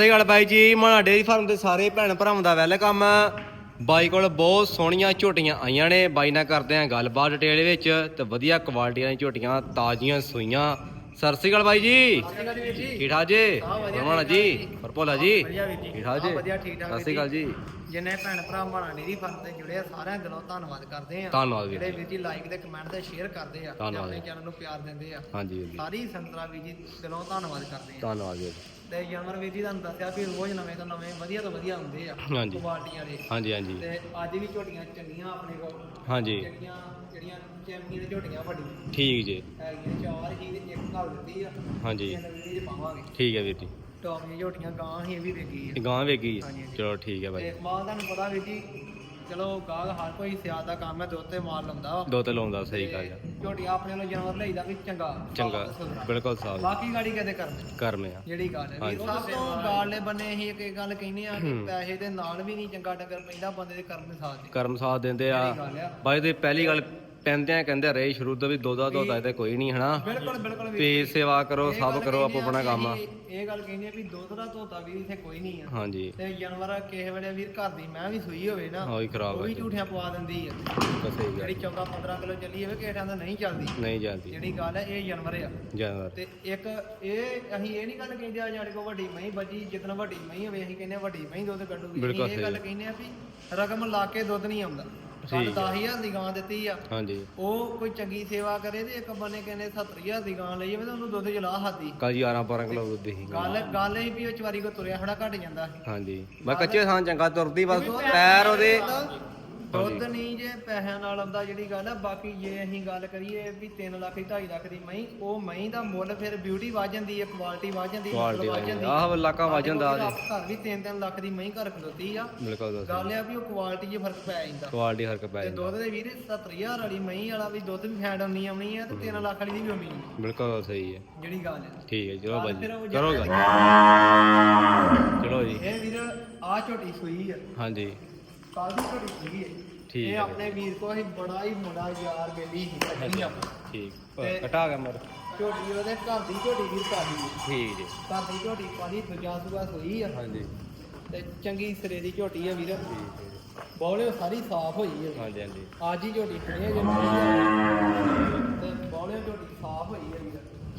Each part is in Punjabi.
ਸਤਿ ਅਕਾਲ ਬਾਈ ਜੀ ਮਾਣਾ ਡੇਰੀ ਫਾਰਮ ਦੇ ਸਾਰੇ ਭੈਣ ਭਰਾਵਾਂ ਦਾ ਵੈਲਕਮ। ਬਾਈ ਕੋਲ ਬਹੁਤ ਸੋਹਣੀਆਂ ਝੋਟੀਆਂ ਆਈਆਂ ਨੇ ਬਾਈ ਨਾਲ ਕਰਦੇ ਆਂ ਗੱਲਬਾਤ ਡਿਟੇਲ ਵਿੱਚ ਤੇ ਵਧੀਆ ਕੁਆਲਿਟੀ ਦੀਆਂ ਝੋਟੀਆਂ ਤਾਜ਼ੀਆਂ ਸੂਈਆਂ। ਸਤਿ ਸ਼੍ਰੀ ਅਕਾਲ ਬਾਈ ਜੀ। ਠੀਕ ਠਾਕ ਜੀ? ਰਮਣਾ ਜੀ ਪਰਪੋਲਾ ਜੀ। ਠੀਕ ਠਾਕ ਜੀ? ਸਤਿ ਸ਼੍ਰੀ ਅਕਾਲ ਜੀ। ਜਿੰਨੇ ਭੈਣ ਭਰਾ ਮਾਣਾ ਨੀਰੀ ਫਰਮ ਤੇ ਜੁੜੇ ਆ ਸਾਰਿਆਂ ਦਿਲੋਂ ਧੰਨਵਾਦ ਕਰਦੇ ਆ ਧੰਨਵਾਦ ਵੀਰ ਜਿਹੜੇ ਜੀ। ਵੀਰ ਜੀ ਲਾਈਕ ਤੇ ਕਮੈਂਟ ਤੇ ਸ਼ੇਅਰ ਕਰਦੇ ਆ ਆਪਣੇ। ਚੈਨਲ ਨੂੰ ਪਿਆਰ ਦਿੰਦੇ ਆ। ਹਾਂਜੀ ਸਾਰੀ ਸੰਤਰਾ ਵੀਰ ਜੀ ਦਿਲੋਂ ਧੰਨਵਾਦ ਕਰਦੇ ਆ ਧੰਨਵਾਦ ਵੀਰ ਜੀ। ਤੇ ਜਾਨਵਰ ਵੀਰ ਜੀ ਤੁਹਾਨੂੰ ਦੱਸਿਆ ਵੀ ਰੋਜ਼ ਨਵੇਂ ਤੋਂ ਨਵੇਂ ਵਧੀਆ ਤੋਂ ਵਧੀਆ ਹੁੰਦੇ ਆ ਹਾਂਜੀ। ਕੁਆਲਟੀਆਂ ਦੇ। ਹਾਂਜੀ ਹਾਂਜੀ। ਤੇ ਅੱਜ ਵੀ ਝੋਟੀਆਂ ਚੰਗੀਆਂ ਆਪਣੇ ਕੋਲ। ਹਾਂਜੀ। ਜਿਹੜੀਆਂ ਜਿਹੜੀਆਂ ਚੈਂਪੀਅਨ ਝੋਟੀਆਂ ਵੱਡੀਆਂ। ਠੀਕ ਜੀ। ਹੈਗੀਆਂ ਚਾਰ ਹੀ ਤੇ ਇੱਕ ਘਰ ਦਿੱਤੀ ਆ। ਹਾਂਜੀ। ਤਿੰਨ ਵੀਰ ਜੀ ਪਾਵਾਂਗੇ। ਠੀਕ ਹੈ ਵੀਰ ਜੀ। ਟੌਪ ਦੀਆਂ ਝੋਟੀਆਂ ਗਾਂ ਹੀ ਇਹ ਵੀ ਵੇਗੀ ਆ। ਗਾਂ ਵੇਗੀ ਹਾਂਜੀ, ਹਾਂਜੀ। ਚਲੋ ਠੀਕ ਹੈ ਬਾਈ। ਤੇ ਮਾਲ ਤੁਹਾਨੂੰ ਪਤਾ ਵੀ ਜੀ ਚਲੋ ਗਾਹਕ ਹਰ ਕੋਈ ਸਿਆਦ ਦਾ ਕੰਮ ਹੈ ਦੁੱਧ ਤੇ ਲਾਉਂਦਾ ਵਾ। ਦੋ ਤੇ ਲਾਉਂਦਾ ਸਹੀ ਗੱਲ ਆ ਝੋਟੀਆਂ ਆਪਣੇ ਨੂੰ ਜਾਨਵਰ ਲਈਦਾ ਵੀ ਚੰਗਾ ਚੰਗਾ ਸਾਫ਼ ਸੁਥਰਾ। ਬਿਲਕੁਲ ਸਾਫ਼ ਬਾਕੀ ਗਾੜੀ ਕਦੇ ਕਰਦੇ ਕਰਮੇ ਆ ਜਿਹੜੀ ਗੱਲ ਹੈ। ਵੀ ਸਭ ਤੋਂ ਗਾਲੇ ਬੰਨੇ ਅਸੀਂ ਇੱਕ ਗੱਲ ਕਹਿੰਦੇ ਆ ਕਿ। ਪੈਸੇ ਦੇ ਨਾਲ ਵੀ ਨਹੀਂ ਚੰਗਾ ਡੰਗਰ ਪੈਂਦਾ ਬੰਦੇ ਦੇ ਕਰਮ ਦੇ ਸਾਥ ਦੇ ਕਰਮ ਸਾਥ ਦਿੰਦੇ ਆ ਜਿਹੜੀ ਗੱਲ ਆ ਬਾਈ ਤੇ ਪਹਿਲੀ ਗੱਲ ਪੈਂਦਿਆਂ ਕਹਿੰਦੇ ਰਹੇ ਸ਼ੁਰੂ ਤੋਂ ਵੀ ਦੋਦਾ ਦੋਦਾ ਤੇ ਕੋਈ ਨਹੀਂ ਹਨਾ? ਬਿਲਕੁਲ ਬਿਲਕੁਲ ਵੀ ਪੇ ਸੇਵਾ ਕਰੋ ਇਹ ਸਭ ਗੱਲ ਕਰੋ ਆਪੋ ਕਹਿੰਦੇ ਆਪਣਾ ਕੰਮ ਆ। ਇਹ ਗੱਲ ਕਹਿੰਦੇ ਆ ਵੀ ਦੁੱਧ ਦਾ ਧੋਤਾ ਵੀ ਇੱਥੇ ਕੋਈ ਨਹੀਂ ਆ। ਹਾਂਜੀ। ਤੇ ਜਾਨਵਰ ਕਿਸੇ ਵੇਲੇ ਵੀਰ ਘਰ ਦੀ ਮੈਂ ਵੀ ਸੂਈ ਹੋਵੇ ਨਾ ਹਾਂ, ਉਹ ਖਰਾਬ ਉਹ ਵੀ ਹੋ ਜਾਂਦੀ। ਝੂਠਿਆਂ ਪਵਾ ਦਿੰਦੀ ਆ। ਤਾਂ ਸਹੀ ਗੱਲ। ਜਿਹੜੀ 14 15 ਕਿਲੋ ਚੱਲੀ ਹੋਵੇ ਟਾਈਮ ਤਾਂ ਨਹੀਂ ਚੱਲਦੀ। ਨਹੀਂ ਜਾਂਦੀ ਜਿਹੜੀ ਗੱਲ ਹੈ ਇਹ ਜਾਨਵਰ ਆ। ਜਾਨਵਰ। ਤੇ ਇੱਕ ਇਹ ਅਸੀਂ ਇਹ ਨਹੀਂ ਗੱਲ ਕਹਿੰਦੇ ਆ ਸਾਡੇ ਕੋਲ ਵੱਡੀ ਮਹੀਂ ਬੱਜੀ ਜਿਤਨਾ ਵੱਡੀ ਮਹੀਂ ਹੋਵੇ ਅਸੀਂ ਕਹਿੰਦੇ ਆ ਵੱਡੀ ਮਹੀਂ ਦੁੱਧ ਕੱਢੂਗੀ। ਬਿਲਕੁਲ ਅਸੀਂ ਇਹ ਗੱਲ ਸਹੀ। ਕਹਿੰਦੇ ਆ ਵੀ ਰਕਮ ਲਾ ਕੇ ਦੁੱਧ ਨਹੀਂ ਆਉਂਦਾ। ਹੈ। 10000 ਦੀ ਗਾਂ ਦਿੱਤੀ ਆ। ਹਾਂਜੀ। ਉਹ ਕੋਈ ਚੰਗੀ ਸੇਵਾ ਕਰੇ ਤੇ ਇੱਕ ਬੰਨੇ ਕਹਿੰਦੇ 70000 ਦੀ ਗਾਂ ਲਈ ਜਾਵੇ ਤਾਂ ਉਹਨੂੰ ਦੁੱਧ ਜਲਾ ਹਾਦੀ ਕੱਲ ਜੀ 11 12 ਕਿਲੋ ਦੁੱਧ ਸੀ। ਗੱਲ ਗੱਲ ਇਹ ਵੀ ਉਹ ਚਵਾਰੀ ਕੋ ਤੁਰਿਆ ਖੜਾ ਘਟ ਜਾਂਦਾ ਹਾਂਜੀ। ਮੈਂ ਕੱਚੇ ਥਾਂ ਚੰਗਾ ਤੁਰਦੀ ਬਸ ਪੈਰ ਉਹਦੇ ਦੁੱਧ ਨਹੀਂ ਜੇ ਪੈਸਿਆਂ ਨਾਲ ਆਉਂਦਾ ਜਿਹੜੀ ਗੱਲ ਆ ਬਾਕੀ ਜੇ ਅਸੀਂ ਗੱਲ ਕਰੀਏ ਵੀ 3 ਲੱਖ 2.5 ਲੱਖ ਦੀ ਮਹੀਂ ਉਹ ਮਹੀਂ ਦਾ ਮੁੱਲ ਫਿਰ ਬਿਊਟੀ ਵੱਧ ਜਾਂਦੀ ਹੈ ਕੁਆਲਿਟੀ ਵੱਧ ਜਾਂਦੀ ਹੈ ਕੁਆਲਿਟੀ ਵੱਧ ਜਾਂਦੀ ਆਹ ਇਲਾਕਾ ਵੱਜ ਜਾਂਦਾ ਉਹਦੇ ਘਰ ਵੀ 3-3 ਲੱਖ ਦੀ ਮਹੀਂ ਘਰ ਖਲੋਤੀ ਆ। ਬਿਲਕੁਲ ਦੱਸ ਗੱਲ ਆ ਵੀ ਉਹ ਕੁਆਲਿਟੀ 'ਚ ਫ਼ਰਕ ਪੈ ਜਾਂਦਾ। ਕੁਆਲਿਟੀ ਹਰਕ ਪੈ ਤੇ ਜਾਂਦਾ। ਦੁੱਧ ਦੇ ਵੀਰੇ 70000 ਵਾਲੀ ਮਹੀਂ ਵਾਲਾ ਵੀ ਦੁੱਧ ਵੀ ਫੈਂਡ ਆਉਣੀ ਆਉਣੀ ਆ ਤੇ 13 ਲੱਖ ਵਾਲੀ ਦੀ ਵੀ ਆਉਣੀ ਆ। ਬਿਲਕੁਲ ਸਹੀ ਹੈ ਜਿਹੜੀ ਗੱਲ ਹੈ ਠੀਕ ਹੈ ਚਲੋ ਉਹ ਕਰੋ ਗੱਲ। ਚਲੋ ਜੀ। ਇਹ ਵੀਰ ਆ ਝੋਟੀ ਸੂਈ ਆ। ਹਾਂਜੀ। ਕੱਲ ਦੀ ਝੋਟੀ ਸੂਈ ਹੈ ਠੀਕ ਇਹ ਹੈ। ਆਪਣੇ ਵੀਰ ਕੋ ਅਸੀਂ ਬੜਾ ਹੀ ਮੁੰਡਾ ਯਾਰ ਬੇਲੀ ਸੀ। ਕੱਢੀ ਆ। ਠੀਕ। ਤੇ- ਕਟਾ ਗਿਆ ਮਰ ਝੋਟੀ ਉਹਦੇ ਘਰ ਦੀ ਝੋਟੀ ਵੀਰ ਕਾਦੀ ਠੀਕ ਜੀ। ਘਰ ਦੀ ਝੋਟੀ ਪਾਲੀ ਦੂਜਾ ਸੂਆ ਸੂਈ ਆ। ਹਾਂਜੀ। ਤੇ ਚੰਗੀ ਸਿਰੇ ਦੀ ਝੋਟੀ ਆ ਵੀਰ। ਠੀਕ ਹੈ ਜੀ। ਬੌਲੇ ਸਾਰੀ ਸਾਫ਼ ਹੋਈ ਹੈ ਹਾਂਜੀ ਹਾਂਜੀ। ਅੱਜ ਹੀ ਝੋਟੀ ਫੜੇ ਜੇ ਤੇ ਬੌਲੇ ਝੋਟੀ ਸਾਫ਼ ਹੋਈ ਹੈ ਵੀਰ।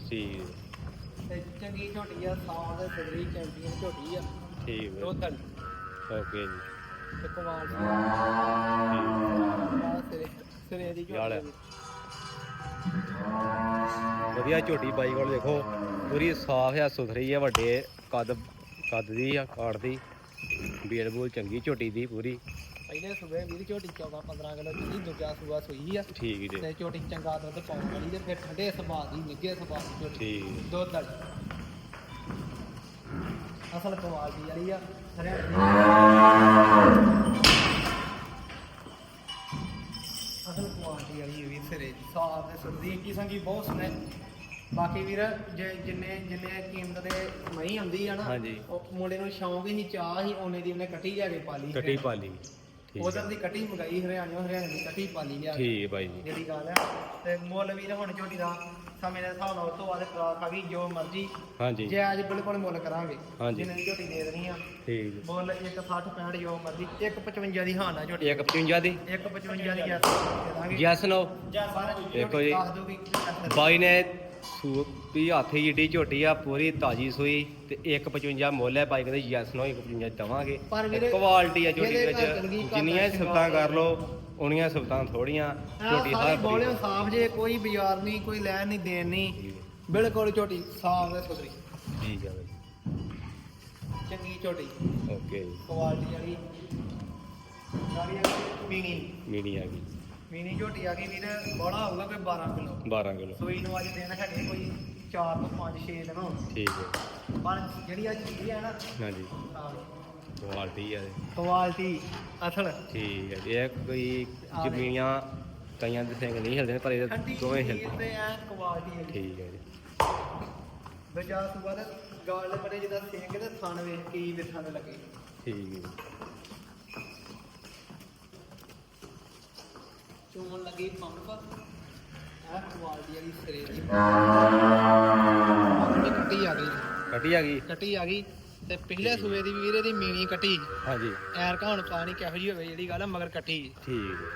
ਠੀਕ ਹੈ ਤੇ ਚੰਗੀ ਝੋਟੀ ਆ ਸਾਲ ਦੇ ਸਿਰੇ ਚੈਂਪੀਅਨ ਝੋਟੀ ਆ। ਠੀਕ ਹੈ। ਵਾਲੀ ਓਕੇ ਜੀ। ਦੀ ਸਿਰੇ ਸਿਰੇ ਦੀ ਯਾਰ। ਝੋਟੀ ਵਧੀਆ ਝੋਟੀ ਬਾਈ ਕੋਲ ਦੇਖੋ ਪੂਰੀ ਸਾਫ਼ ਆ ਸੁਥਰੀ ਆ ਵੱਡੇ ਕੱਦ ਕੱਦ ਦੀ ਆ ਕਾੜ ਦੀ। ਬੀੜ ਬੂਲ ਚੰਗੀ ਝੋਟੀ ਦੀ ਪੂਰੀ। ਪਹਿਲੇ ਸੂਬੇ ਵੀਰ ਝੋਟੀ 14 15 ਕਿਲੋ ਚਲੀ ਦੂਜਾ ਸੂਆ ਸੂਈ ਆ। ਠੀਕ ਜੀ। ਤੇ ਝੋਟੀ ਚੰਗਾ ਦੁੱਧ ਪਾਉਣ ਵਾਲੀ ਤੇ ਫਿਰ ਠੰਡੇ ਸੁਭਾਅ ਦੀ ਨਿੱਘੇ ਸੁਭਾਅ ਦੀ ਝੋਟੀ। ਠੀਕ। ਦੁੱਧ ਵਾਲੀ। ਅਸਲ ਕੁਆਲਿਟੀ ਵਾਲੀ ਆ। ਹਰਿਆਣੇ ਅਸਲ ਕੁਆਲਿਟੀ ਵਾਲੀ ਸਿਰੇ ਦੀ ਸਾਫ਼ ਤੇ ਸੁਰਦੀ ਕੀ ਸੰਗੀ ਬਹੁਤ ਸੋਹਣੇ ਬਾਕੀ ਵੀਰ ਜੇ ਜਿੰਨੇ ਜਿੰਨੇ ਕੀਮਤ ਦੇ ਮਹੀਂ ਹੁੰਦੀ ਆ ਨਾ ਹਾਂਜੀ। ਉਹ ਮੁੰਡੇ ਨੂੰ ਸ਼ੌਂਕ ਹੀ ਚਾਹ ਹੀ ਉਹਨੇ ਦੀ ਉਹਨੇ ਕੱਟੀ ਜਾ ਕੇ ਪਾਲੀ ਕੱਟੀ ਪਾਲੀ ਠੀਕ ਉਧਰ ਹੈ ਦੀ ਕੱਟੀ ਮੰਗਾਈ ਹਰਿਆਣੇ ਹਰਿਆਣੇ ਦੀ ਕੱਟੀ ਪਾਲੀ ਲਿਆ। ਠੀਕ ਹੈ ਬਾਈ ਜੀ। ਜਿਹੜੀ ਗੱਲ ਆ। ਤੇ ਮੁੱਲ ਵੀਰ ਹੁਣ ਝੋਟੀ ਦਾ ਸਮੇਂ ਦੇ ਹਿਸਾਬ ਨਾਲ ਉਸ ਤੋਂ ਬਾਅਦ ਖਰਾਕ ਆ ਗਈ ਜੋ ਮਰਜ਼ੀ। ਹਾਂਜੀ। ਜੇ ਅੱਜ ਬਿਲਕੁਲ ਮੁੱਲ ਕਰਾਂਗੇ ਹਾਂਜੀ। ਜਿੰਨੇ ਦੀ ਝੋਟੀ ਦੇ ਦੇਣੀ ਆ। ਠੀਕ ਜੀ। ਮੁੱਲ 160 65 ਜੋ ਮਰਜ਼ੀ 155 ਦੀ ਹਾਨ ਆ ਝੋਟੀ। 155 ਦੀ? 155 ਦੀ ਯਾਰ ਦੇ ਦਾਂਗੇ। ਜੈਸ ਨੋ ਜਾਂ ਸਾਰਾ ਦੇਖੋ ਜੀ। ਦੱਸ ਦੋ ਵੀ ਬਾਈ ਨੇ ਸੂਪੀ ਹਾਥੀ ਜਿੱਡੀ ਝੋਟੀ ਆ ਪੂਰੀ ਤਾਜੀ ਸੂਈ ਤੇ 155 ਮੁੱਲ ਹੈ ਬਾਈ ਕਹਿੰਦੇ ਯੈਸ ਨੋ 155 ਦਵਾਂਗੇ। ਪਰ ਵੀਰੇ, ਕੁਆਲਿਟੀ ਆ ਝੋਟੀ ਵਿੱਚ ਜਿੰਨੀਆਂ ਦਾ ਸਬਤਾਂ ਕਰ ਲੋ ਉਨੀਆਂ ਸਬਤਾਂ ਥੋੜੀਆਂ ਝੋਟੀ ਹਰ ਬੋਲੇ ਸਾਫ਼ ਜੇ ਕੋਈ ਬਾਜ਼ਾਰ ਨਹੀਂ ਕੋਈ ਲੈਣ ਨਹੀਂ ਦੇਣ ਨਹੀਂ। ਬਿਲਕੁਲ ਝੋਟੀ ਸਾਫ਼ ਤੇ ਸੁਥਰੀ। ਠੀਕ ਹੈ ਬਾਈ। ਚੰਗੀ ਝੋਟੀ। ਓਕੇ ਕੁਆਲਿਟੀ ਵਾਲੀ। ਸਾਰੀ ਮੀਨੀ ਮੀਨੀ ਆ ਗਈ। ਮੀਨੀ ਝੋਟੀ ਆ ਗਈ ਵੀਰ ਬੜਾ ਹੋਊਗਾ ਕੋਈ 12 ਕਿਲੋ। 12 ਕਿਲੋ। ਸੂਈ ਨੂੰ ਅੱਜ ਦਿਨ ਹੈਗੇ ਕੋਈ 4 ਤੋਂ 5 6 ਦਿਨ ਹੋਣ ਠੀਕ ਹੈ। ਪਰ ਜਿਹੜੀ ਆ ਚੀਜ਼ ਹੈ ਨਾ ਹਾਂਜੀ। ਕੁਆਲਿਟੀ ਆ। ਕੁਆਲਿਟੀ ਅਸਲ। ਠੀਕ ਹੈ। ਇਹ ਕੋਈ ਜ਼ਮੀਨੀਆਂ ਕਈਆਂ ਦੇ ਸਿੰਘ ਨਹੀਂ ਹਿਲਦੇ ਪਰ ਇਹ ਦੋਵੇਂ ਹਿਲਦੇ ਹੈ ਠੀਕ ਹੈ ਜੀ। ਬਚਾ ਸੁਬਾ ਦਾ ਗਾਲ ਬੜੇ ਜਿਹਦਾ ਸਿੰਘ ਤੇ ਥਣ ਵੇਖ ਕੀ ਵਿਥਾਂ ਦੇ ਲੱਗੇ। ਠੀਕ ਹੈ ਚੋਣ ਲੱਗੀ ਪੰਪ ਐ ਕੁਆਲਿਟੀ ਵਾਲੀ ਸਿਰੇ ਦੀ। ਕੱਟੀ ਆ ਗਈ। ਕੱਟੀ ਆ ਗਈ? ਕੱਟੀ ਆ ਗਈ। ਤੇ ਪਿਛਲੇ ਸੂਏ ਦੀ ਵੀਰੇ ਦੀ ਮੀਣੀ ਕੱਟੀ। ਹਾਂਜੀ। ਐਰਕਾ ਹੁਣ ਪਾਣੀ ਕਿਹੋ ਜੀ ਹੋਵੇ ਜਿਹੜੀ ਗੱਲ ਆ ਮਗਰ ਕੱਟੀ। ਠੀਕ ਹੈ।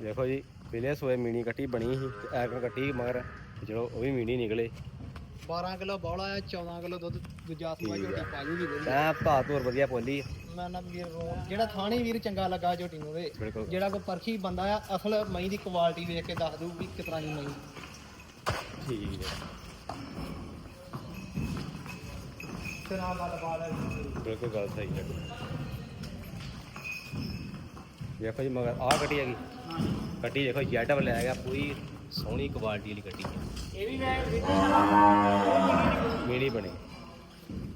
ਦੇਖੋ ਜੀ ਪਹਿਲੇ ਸੋਏ ਮੀਣੀ ਕੱਟੀ ਬਣੀ ਸੀ ਤੇ ਐਰਕਨ ਕੱਟੀ ਮਗਰ ਚਲੋ ਉਹ ਵੀ ਮੀਣੀ ਨਿਕਲੇ। 12 ਕਿਲੋ ਬੌਲਾ ਆ 14 ਕਿਲੋ ਦੁੱਧ ਦੂਜਾ ਸੂਆ ਠੀਕ ਝੋਟੀ ਆ। ਪਾ ਜੂਗੀ ਵੀਰੇ ਐ ਧਾ ਧੂਰ ਵਧੀਆ ਪੋਲੀ ਮੈਂ ਨਾ ਵੀਰ ਰੋ- ਜਿਹੜਾ ਥਾਣੀ ਵੀਰ ਚੰਗਾ ਲੱਗਾ ਝੋਟੀ ਨੂੰ ਵੇ ਬਿਲਕੁਲ। ਜਿਹੜਾ ਕੋ ਪਰਖੀ ਬੰਦਾ ਆ ਅਸਲ ਮਈ ਦੀ ਕੁਆਲਿਟੀ ਵੇਖ ਕੇ ਦੱਸ ਦੂ ਵੀ ਕਿਤਨਾ ਦੀ ਮਈ ਠੀਕ ਹੈ। ਆ ਗੱਲ ਹੈ। ਬਿਲਕੁਲ ਗੱਲ ਸਹੀ ਹੈ। ਦੇਖੋ ਜੀ ਮਗਰ ਆਹ ਕੱਟੀ ਹੈਗੀ। ਕੱਟੀ ਦੇਖੋ ਜੈਟ ਵਾਲਾ ਹੈਗਾ ਪੂਰੀ ਸੋਹਣੀ ਕੁਆਲਿਟੀ ਵਾਲੀ ਕੱਟੀ ਹੈ। ਇਹ ਵੀ ਮੈਂ ਮੀਣੀ ਬਣੀ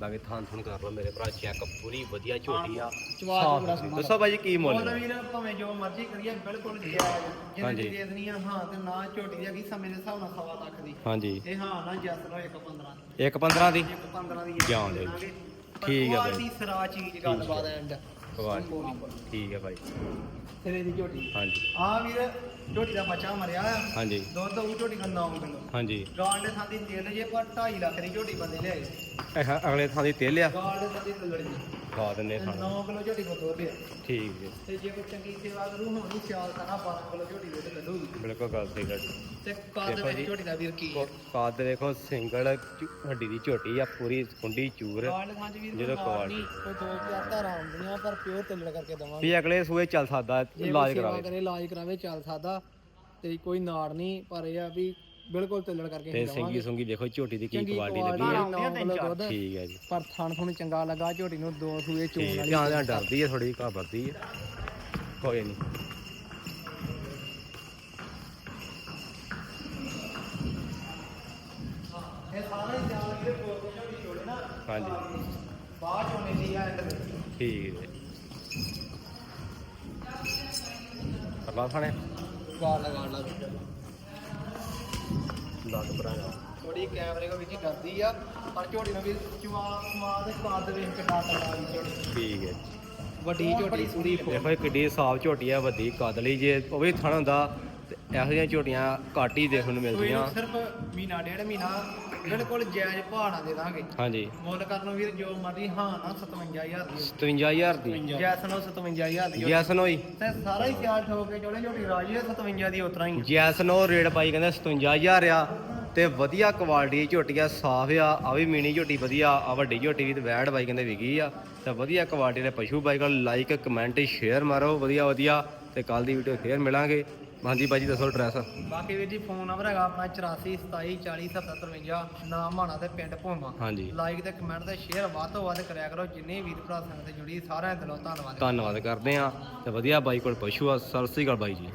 ਬਾਕੀ ਥਾਂ ਥੁਣ ਕਰ ਲਓ ਮੇਰੇ ਭਰਾ ਚੈੱਕ ਪੂਰੀ ਵਧੀਆ ਝੋਟੀ ਆ ਚਵਾ ਸਾਫ਼ ਚੂੜਾ ਸੁਥਰੀ। ਸਮਾਨ। ਦੱਸੋ ਭਾਜੀ ਕੀ ਮੁੱਲ ਹੈ? ਵੀਰ ਭਾਵੇਂ ਜੋ ਮਰਜ਼ੀ ਕਰੀਏ ਬਿਲਕੁਲ ਜਾਇਜ਼ ਹਾਂਜੀ। ਜਿੰਨੇ ਦੀ ਦੇਣੀ ਆ ਹਾਂ ਤੇ ਨਾ ਝੋਟੀ ਦੀ ਹੈਗੀ ਸਮੇਂ ਦੇ ਹਿਸਾਬ ਨਾਲ ਸਵਾ ਲੱਖ ਦੀ ਹਾਂਜੀ ਇਹ ਹਾਂ ਨਾ ਜਸ ਲੋ 1 15 ਇੱਕ 15 ਦੀ ਇੱਕ 15 ਦੀ ਜੀ। ਠੀਕ ਹੈ ਬਾਈ। ਬਾਈ ਸਰਾ ਚੀਜ਼ ਗੱਲਬਾਤ ਐਂਡ ਠੀਕ ਹੈ ਭਾਈ। ਸਿਰੇ ਦੀ ਝੋਟੀ। ਹਾਂਜੀ। ਆ ਵੀਰ ਝੋਟੀ ਦਾ ਬੱਚਾ ਮਰਿਆ ਆ ਹਾਂਜੀ। ਦੁੱਧ ਉਹ ਝੋਟੀ ਦਾ 9 ਕਿਲੋ ਹਾਂਜੀ। ਗਾਲ ਦੇ ਥਾਂ ਦੀ ਤਿਲ ਜੇ ਪਰ 2.5 ਲੱਖ ਦੀ ਝੋਟੀ ਬੰਦੇ ਲਿਆਏ। ਇਹ ਅਗਲੇ ਥਾਂ ਦੀ ਤੇਲ ਆ। ਗਾਲ ਦੇ ਥਾਂ ਦੀ ਤਲੜੀ ਖਾ ਦਿੰਦੇ ਥਾਂ 9 ਕਿਲੋ ਝੋਟੀ ਕੋ ਲਿਆ ਠੀਕ ਜੀ ਤੇ ਜੇ ਕੋਈ ਚੰਗੀ ਸੇਵਾ ਕਰੂ ਹੋਣੀ ਸਿਆਲ ਕਰਾ 12 ਕਿਲੋ ਝੋਟੀ ਦੁੱਧ ਕੱਢੂਗੀ। ਬਿਲਕੁਲ ਗੱਲ ਸਹੀ ਹੈ ਤੇ ਕਾਦ ਦੇਖੋ ਜੀ। ਝੋਟੀ ਦਾ ਵੀਰ ਕੀ ਹੈ ਕਾਦ ਦੇਖੋ ਸਿੰਗਲ ਹੱਡੀ ਦੀ ਝੋਟੀ ਆ ਪੂਰੀ ਕੁੰਡੀ ਚੂਰ। ਗਾਲ ਖਾਂ ਚ ਵੀਰ ਜਦੋਂ ਜਦੋਂ ਕੁਆਲਿਟੀ। ਕੁਆਲਿਟੀ ਕੋਈ ਦੋ ਚਾਰ ਧਾਰਾਂ ਆਉਂਦੀਆਂ ਪਰ ਪਿਓਰ ਤਿਲੜ ਕਰਕੇ ਦਵਾਂਗੇ। ਵੀ ਅਗਲੇ ਸੂਏ ਚੱਲ ਸਕਦਾ ਜੇ ਇਲਾਜ ਸੇਵਾ ਕਰਾਵੇ। ਕਰੇ ਇਲਾਜ ਕਰਾਵੇ ਚੱਲ ਸਕਦਾ। ਤੇ ਕੋਈ ਨਾੜ ਨਹੀਂ ਪਰ ਇਹ ਆ ਵੀ ਬਿਲਕੁਲ ਤਿਲੜ ਕਰਕੇ ਤੇ ਹੀ ਸਿੰਗੀ ਦਵਾਂਗੇ ਸੁੰਗੀ ਦੇਖੋ ਝੋਟੀ ਦੀ ਕੀ ਕੁਆਲਿਟੀ ਲੱਗੀ ਹੈ। ਠੀਕ ਹੈ ਜੀ। ਪਰ ਥਣ ਥਣ ਚੰਗਾ ਲੱਗਾ ਝੋਟੀ ਨੂੰ ਦੋ ਸੂਏ ਚੋਣ ਵਾਲੀ। ਧਿਆਨ ਧਿਆਨ ਡਰਦੀ ਹੈ ਥੋੜੀ ਘਾਬਰਦੀ ਹੈ। ਕੋਈ ਨਹੀਂ। ਇਹ ਸਾਰਾ ਜਾਲ ਵੀਰੇ ਕੋਲ ਤੋਂ ਝੋਟੀ ਛੋੜੇ ਨਾ ਹਾਂਜੀ। ਬਾਅਦ ਚੋਂ ਨਹੀਂ ਆ ਠੀਕ ਹੈ ਪਰਲਾ ਫਣੇ ਗਾਲ ਲਗਾ ਲਾ। ਲੱਗ ਬਰਾਗਾ ਥੋੜੀ ਕੈਮਰੇ ਕੋ ਵਿੱਚ ਹੀ ਡਰਦੀ ਆ ਪਰ ਝੋਟੀ ਨੂੰ ਵੀ ਚਵਾ ਸਮਾ ਦੇ ਕਾਦ ਵੇਖ ਕੇ ਡਰ ਲੱਗਾ ਵੀ ਝੋਟੀ ਠੀਕ ਹੈ। ਵੱਡੀ ਝੋਟੀ ਪੂਰੀ ਫੁੱਲ। ਦੇਖੋ ਇਹ ਕਿੱਡੀ ਸਾਫ਼ ਝੋਟੀ ਆ ਵੱਡੀ ਕੱਦ ਲਈ ਜੇ ਉਹ ਵੀ ਥਣ ਹੁੰਦਾ ਤੇ ਇਹੋ ਜਿਹੀਆਂ ਝੋਟੀਆਂ ਘੱਟ ਹੀ ਦੇਖਣ ਨੂੰ ਮਿਲਦੀਆਂ। ਸਿਰਫ ਮਹੀਨਾ ਡੇਢ ਮਹੀਨਾ ਬਿਲਕੁਲ ਜਾਇਜ਼ ਭਾਅ ਨਾਲ ਦੇ ਦਾਂਗੇ। ਹਾਂਜੀ। ਮੁੱਲ ਕਰਨ ਨੂੰ ਵੀਰ ਜੋ ਮਰਜ਼ੀ ਹਾਂ ਨਾ 57000 ਦੀ। 57000 ਦੀ। ਜੈਸ ਨੂੰ 57000 ਦੀ। ਜੈਸਨ ਹੋਈ ਤੇ ਸਾਰਾ ਹੀ ਖਿਆਲ ਠੋਕ ਕੇ ਚੋਲੇ ਝੋਟੀ ਰਾਜੀ ਹੈ 57 ਦੀ ਉਤਰਾ ਹੀ ਜੈਸਨ ਉਹ ਰੇਟ ਪਾਈ ਕਹਿੰਦੇ 57000 ਆ ਤੇ ਵਧੀਆ ਕੁਆਲਿਟੀ ਦੀ ਝੋਟੀ ਆ ਸਾਫ਼ ਆ ਆ ਵੀ ਮੀਣੀ ਝੋਟੀ ਵਧੀਆ ਆ ਵੱਡੀ ਝੋਟੀ ਵੀ ਤੇ ਵੈੜ ਬਾਈ ਕਹਿੰਦੇ ਵਿਕੀ ਆ ਤੇ ਵਧੀਆ ਕੁਆਲਿਟੀ ਦੇ ਪਸ਼ੂ ਬਾਈ ਕੋਲ ਲਾਈਕ ਕਮੈਂਟ ਸ਼ੇਅਰ ਮਾਰੋ ਵਧੀਆ ਵਧੀਆ ਤੇ ਕੱਲ ਦੀ ਵੀਡੀਓ ਫੇਰ ਮਿਲਾਂਗੇ। ਹਾਂਜੀ ਬਾਜੀ ਦੱਸੋ ਐਡਰੈਸ ਬਾਕੀ ਵੀਰ ਜੀ ਫੋਨ ਨੰਬਰ ਹੈਗਾ ਆਪਣਾ 84 27 40 77 ਨਾਮ ਮਾਣਾ ਤੇ ਪਿੰਡ ਭੋਮਾ। ਹਾਂਜੀ। ਲਾਈਕ ਤੇ ਕਮੈਂਟ ਤੇ ਸ਼ੇਅਰ ਵੱਧ ਤੋਂ ਵੱਧ ਕਰਿਆ ਕਰੋ। ਜਿੰਨੇ ਵੀਰ ਭਰਾ ਸੰਗਤ ਜੁੜੀ ਸਾਰਿਆਂ ਦਿਲੋਂ ਧੰਨਵਾਦ। ਧੰਨਵਾਦ ਕਰਦੇ ਆ ਤੇ ਵਧੀਆ ਬਾਈ ਕੋਲ ਪਸ਼ੂ ਆ ਸਤਿ ਸ੍ਰੀ ਅਕਾਲ ਬਾਈ ਜੀ।